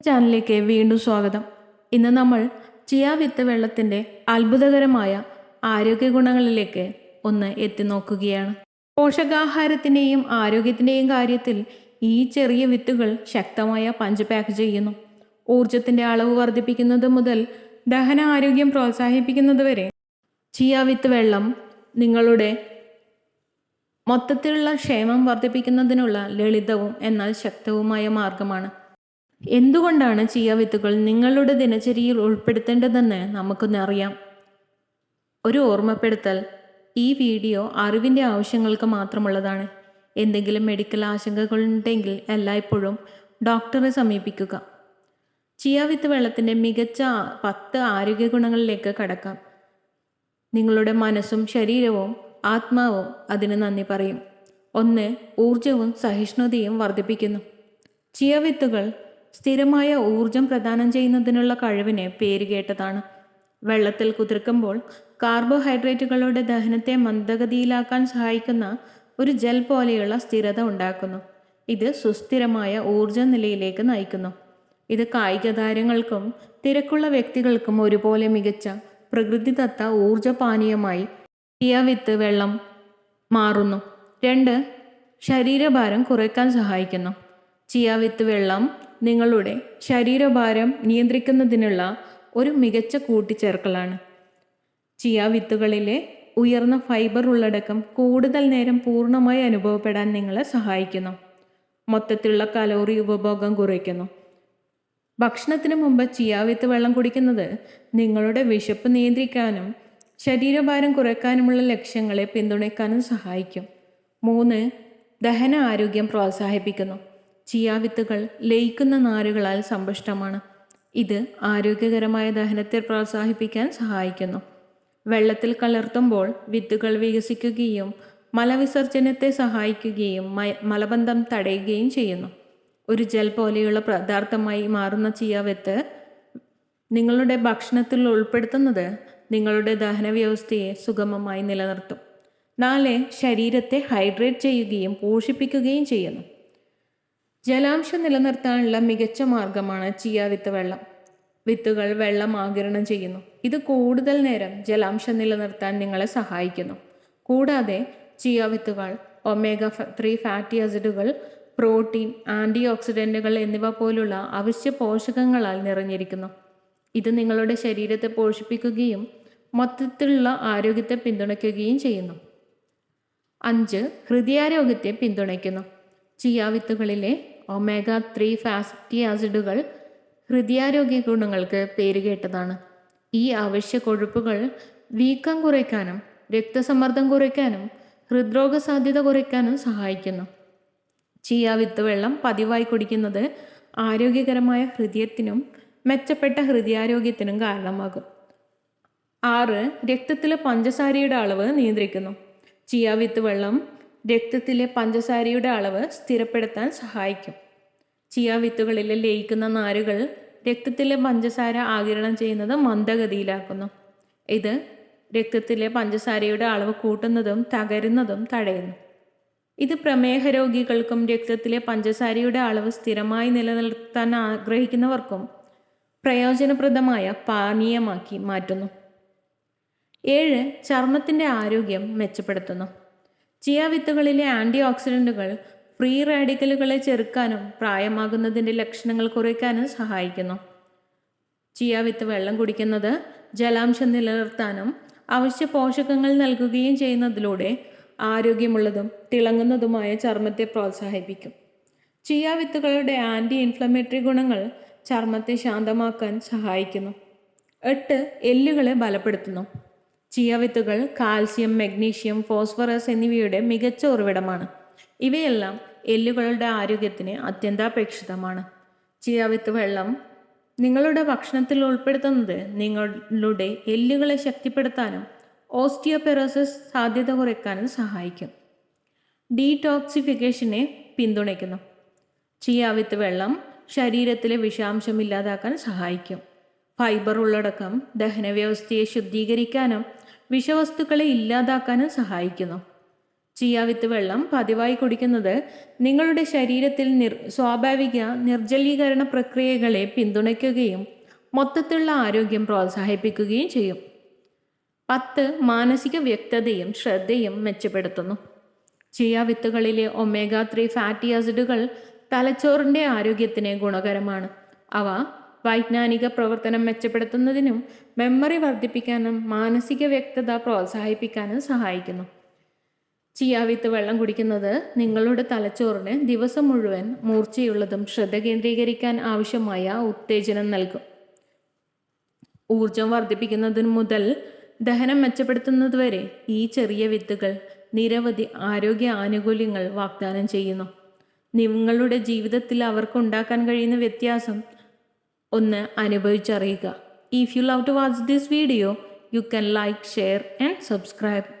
ചാനലിലേക്ക് വീണ്ടും സ്വാഗതം. ഇന്ന് നമ്മൾ ചിയാ വിത്ത് വെള്ളത്തിന്റെ അത്ഭുതകരമായ ആരോഗ്യ ഗുണങ്ങളിലേക്ക് ഒന്ന് എത്തി നോക്കുകയാണ്. പോഷകാഹാരത്തിന്റെയും ആരോഗ്യത്തിന്റെയും കാര്യത്തിൽ ഈ ചെറിയ വിത്തുകൾ ശക്തമായ പഞ്ച് പാക്ക് ചെയ്യുന്നു. ഊർജത്തിന്റെ അളവ് വർദ്ധിപ്പിക്കുന്നത് മുതൽ ദഹന ആരോഗ്യം പ്രോത്സാഹിപ്പിക്കുന്നത് വരെ ചിയാ വിത്ത് വെള്ളം നിങ്ങളുടെ മൊത്തത്തിലുള്ള ക്ഷേമം വർദ്ധിപ്പിക്കുന്നതിനുള്ള ലളിതവും എന്നാൽ ശക്തവുമായ മാർഗമാണ്. എന്തുകൊണ്ടാണ് ചിയ വിത്തുകൾ നിങ്ങളുടെ ദിനചര്യയിൽ ഉൾപ്പെടുത്തേണ്ടതെന്ന് നമുക്കൊന്നറിയാം ഒരു ഓർമ്മപ്പെടുത്തൽ ഈ വീഡിയോ അറിവിന്റെ ആവശ്യങ്ങൾക്ക് മാത്രമുള്ളതാണ്. എന്തെങ്കിലും മെഡിക്കൽ ആശങ്കകളുണ്ടെങ്കിൽ എല്ലായ്പ്പോഴും ഡോക്ടറെ സമീപിക്കുക. ചിയ വിത്ത് വെള്ളത്തിന്റെ മികച്ച പത്ത് ആരോഗ്യ ഗുണങ്ങളിലേക്ക് കടക്കാം. നിങ്ങളുടെ മനസ്സും ശരീരവും ആത്മാവും അതിന് നന്ദി പറയും. ഒന്ന് ഊർജവും സഹിഷ്ണുതയും വർദ്ധിപ്പിക്കുന്നു. ചിയ വിത്തുകൾ സ്ഥിരമായ ഊർജം പ്രദാനം ചെയ്യുന്നതിനുള്ള കഴിവിന് പേരുകേട്ടതാണ് വെള്ളത്തിൽ കുതിർക്കുമ്പോൾ കാർബോഹൈഡ്രേറ്റുകളുടെ ദഹനത്തെ മന്ദഗതിയിലാക്കാൻ സഹായിക്കുന്ന ഒരു ജെൽ പോലെയുള്ള സ്ഥിരത ഉണ്ടാക്കുന്നു. ഇത് സുസ്ഥിരമായ ഊർജ നിലയിലേക്ക് നയിക്കുന്നു. ഇത് കായിക താരങ്ങൾക്കും തിരക്കുള്ള വ്യക്തികൾക്കും ഒരുപോലെ മികച്ച പ്രകൃതിദത്ത ഊർജപാനീയമായി ചിയവിത്ത് വെള്ളം മാറുന്നു. രണ്ട് ശരീരഭാരം കുറയ്ക്കാൻ സഹായിക്കുന്നു. ചിയാവിത്ത് വെള്ളം നിങ്ങളുടെ ശരീരഭാരം നിയന്ത്രിക്കുന്നതിനുള്ള ഒരു മികച്ച കൂട്ടിച്ചേർക്കലാണ്. ചിയ വിത്തുകളിലെ ഉയർന്ന ഫൈബർ ഉള്ളടക്കം കൂടുതൽ നേരം പൂർണമായി അനുഭവപ്പെടാൻ നിങ്ങളെ സഹായിക്കുന്നു. മൊത്തത്തിലുള്ള കലോറി ഉപഭോഗം കുറയ്ക്കുന്നു. ഭക്ഷണത്തിന് മുമ്പ് ചിയാവിത്ത് വെള്ളം കുടിക്കുന്നത് നിങ്ങളുടെ വിശപ്പ് നിയന്ത്രിക്കാനും ശരീരഭാരം കുറയ്ക്കാനുമുള്ള ലക്ഷ്യങ്ങളെ പിന്തുണയ്ക്കാനും സഹായിക്കും. മൂന്ന് ദഹന ആരോഗ്യം പ്രോത്സാഹിപ്പിക്കുന്നു. ചിയാവിത്തുകൾ ലയിക്കുന്ന നാരുകളാൽ സമ്പുഷ്ടമാണ്. ഇത് ആരോഗ്യകരമായ ദഹനത്തെ പ്രോത്സാഹിപ്പിക്കാൻ സഹായിക്കുന്നു. വെള്ളത്തിൽ കലർത്തുമ്പോൾ വിത്തുകൾ വികസിക്കുകയും മലവിസർജനത്തെ സഹായിക്കുകയും മലബന്ധം തടയുകയും ചെയ്യുന്നു. ഒരു ജെൽ പോലെയുള്ള പദാർത്ഥമായി മാറുന്ന ചിയാവിത്ത് നിങ്ങളുടെ ഭക്ഷണത്തിൽ ഉൾപ്പെടുത്തുന്നത് നിങ്ങളുടെ ദഹന വ്യവസ്ഥയെ സുഗമമായി നിലനിർത്തും. നാല് ശരീരത്തെ ഹൈഡ്രേറ്റ് ചെയ്യുകയും പോഷിപ്പിക്കുകയും ചെയ്യുന്നു. ജലാംശം നിലനിർത്താനുള്ള മികച്ച മാർഗമാണ് ചിയ വിത്ത് വെള്ളം. വിത്തുകൾ വെള്ളം ആകിരണം ചെയ്യുന്നു. ഇത് കൂടുതൽ നേരം ജലാംശം നിലനിർത്താൻ നിങ്ങളെ സഹായിക്കുന്നു. കൂടാതെ ചിയ വിത്തുകൾ ഒമേഗ ത്രീ ഫാറ്റി ആസിഡുകൾ പ്രോട്ടീൻ ആന്റി ഓക്സിഡന്റുകൾ എന്നിവ പോലുള്ള അവശ്യ പോഷകങ്ങളാൽ നിറഞ്ഞിരിക്കുന്നു. ഇത് നിങ്ങളുടെ ശരീരത്തെ പോഷിപ്പിക്കുകയും മൊത്തത്തിലുള്ള ആരോഗ്യത്തെ പിന്തുണയ്ക്കുകയും ചെയ്യുന്നു. അഞ്ച് ഹൃദയാരോഗ്യത്തെ പിന്തുണയ്ക്കുന്നു. ചിയ വിത്തുകളിലെ ഒമേഗ ത്രീ ഫാറ്റി ആസിഡുകൾ ഹൃദയാരോഗ്യ ഗുണങ്ങൾക്ക് പേരുകേട്ടതാണ് ഈ അവശ്യ കൊഴുപ്പുകൾ വീക്കം കുറയ്ക്കാനും രക്തസമ്മർദ്ദം കുറയ്ക്കാനും ഹൃദ്രോഗ സാധ്യത കുറയ്ക്കാനും സഹായിക്കുന്നു. ചിയ വിത്ത് വെള്ളം പതിവായി കുടിക്കുന്നത് ആരോഗ്യകരമായ ഹൃദയത്തിനും മെച്ചപ്പെട്ട ഹൃദയാരോഗ്യത്തിനും കാരണമാകും. ആറ് രക്തത്തിലെ പഞ്ചസാരയുടെ അളവ് നിയന്ത്രിക്കുന്നു. ചിയ വിത്ത് വെള്ളം രക്തത്തിലെ പഞ്ചസാരയുടെ അളവ് സ്ഥിരപ്പെടുത്താൻ സഹായിക്കും. ചിയ വിത്തുകളിൽ ലയിക്കുന്ന നാരുകൾ രക്തത്തിലെ പഞ്ചസാര ആകിരണം ചെയ്യുന്നത് മന്ദഗതിയിലാക്കുന്നു. ഇത് രക്തത്തിലെ പഞ്ചസാരയുടെ അളവ് കൂട്ടുന്നതും തകരുന്നതും തടയുന്നു. ഇത് പ്രമേഹ രോഗികൾക്കും രക്തത്തിലെ പഞ്ചസാരയുടെ അളവ് സ്ഥിരമായി നിലനിർത്താൻ ആഗ്രഹിക്കുന്നവർക്കും പ്രയോജനപ്രദമായ പാനീയമാക്കി മാറ്റുന്നു. ഏഴ് ചർമ്മത്തിന്റെ ആരോഗ്യം മെച്ചപ്പെടുത്തുന്നു. ചിയ വിത്തുകളിലെ ആന്റി ഓക്സിഡന്റുകൾ ഫ്രീ റാഡിക്കലുകളെ ചെറുക്കാനും പ്രായമാകുന്നതിന്റെ ലക്ഷണങ്ങൾ കുറയ്ക്കാനും സഹായിക്കുന്നു. ചിയ വിത്ത് വെള്ളം കുടിക്കുന്നത് ജലാംശം നിലനിർത്താനും അവശ്യ പോഷകങ്ങൾ നൽകുകയും ചെയ്യുന്നതിലൂടെ ആരോഗ്യമുള്ളതും തിളങ്ങുന്നതുമായ ചർമ്മത്തെ പ്രോത്സാഹിപ്പിക്കും. ചിയ വിത്തുകളുടെ ആന്റി ഇൻഫ്ലമേറ്ററി ഗുണങ്ങൾ ചർമ്മത്തെ ശാന്തമാക്കാൻ സഹായിക്കുന്നു. എട്ട് എല്ലുകളെ ബലപ്പെടുത്തുന്നു. ചിയ വിത്തുകൾ കാൽസ്യം മഗ്നീഷ്യം ഫോസ്ഫറസ് എന്നിവയുടെ മികച്ച ഉറവിടമാണ്. ഇവയെല്ലാം എല്ലുകളുടെ ആരോഗ്യത്തിന് അത്യന്താപേക്ഷിതമാണ്. ചിയ വിത്ത് വെള്ളം നിങ്ങളുടെ ഭക്ഷണത്തിൽ ഉൾപ്പെടുത്തുന്നത് നിങ്ങളുടെ എല്ലുകളെ ശക്തിപ്പെടുത്താനും ഓസ്റ്റിയോപെറോസിസ് സാധ്യത കുറയ്ക്കാനും സഹായിക്കും. ഡീടോക്സിഫിക്കേഷനെ പിന്തുണയ്ക്കുന്നു. ചിയ വിത്ത് വെള്ളം ശരീരത്തിലെ വിഷാംശം ഇല്ലാതാക്കാൻ സഹായിക്കും. ഫൈബർ ഉള്ളടക്കം ദഹനവ്യവസ്ഥയെ ശുദ്ധീകരിക്കാനും വിഷവസ്തുക്കളെ ഇല്ലാതാക്കാനും സഹായിക്കുന്നു. ചീയാവിത്ത് വെള്ളം പതിവായി കുടിക്കുന്നത് നിങ്ങളുടെ ശരീരത്തിൽ നിർ സ്വാഭാവിക നിർജലീകരണ പ്രക്രിയകളെ പിന്തുണയ്ക്കുകയും മൊത്തത്തിലുള്ള ആരോഗ്യം പ്രോത്സാഹിപ്പിക്കുകയും ചെയ്യും. പത്ത് മാനസിക വ്യക്തതയും ശ്രദ്ധയും മെച്ചപ്പെടുത്തുന്നു. ചിയ വിത്തുകളിലെ ഒമേഗ ത്രീ ഫാറ്റി ആസിഡുകൾ തലച്ചോറിന്റെ ആരോഗ്യത്തിന് ഗുണകരമാണ്. അവ വൈജ്ഞാനിക പ്രവർത്തനം മെച്ചപ്പെടുത്തുന്നതിനും മെമ്മറി വർദ്ധിപ്പിക്കാനും മാനസിക വ്യക്തത പ്രോത്സാഹിപ്പിക്കാനും സഹായിക്കുന്നു. ചിയാവിത്ത് വെള്ളം കുടിക്കുന്നത് നിങ്ങളുടെ തലച്ചോറിന് ദിവസം മുഴുവൻ മൂർച്ചയുള്ളതും ശ്രദ്ധ കേന്ദ്രീകരിക്കാൻ ആവശ്യമായ ഉത്തേജനം നൽകും. ഊർജം വർദ്ധിപ്പിക്കുന്നതിന് മുതൽ ദഹനം മെച്ചപ്പെടുത്തുന്നതുവരെ ഈ ചെറിയ വിത്തുകൾ നിരവധി ആരോഗ്യ ആനുകൂല്യങ്ങൾ വാഗ്ദാനം ചെയ്യുന്നു. നിങ്ങളുടെ ജീവിതത്തിൽ അവർക്കുണ്ടാക്കാൻ കഴിയുന്ന വ്യത്യാസം ഒന്ന് അനുഭവിച്ചറിയുക. If you love to watch this video you can like share and subscribe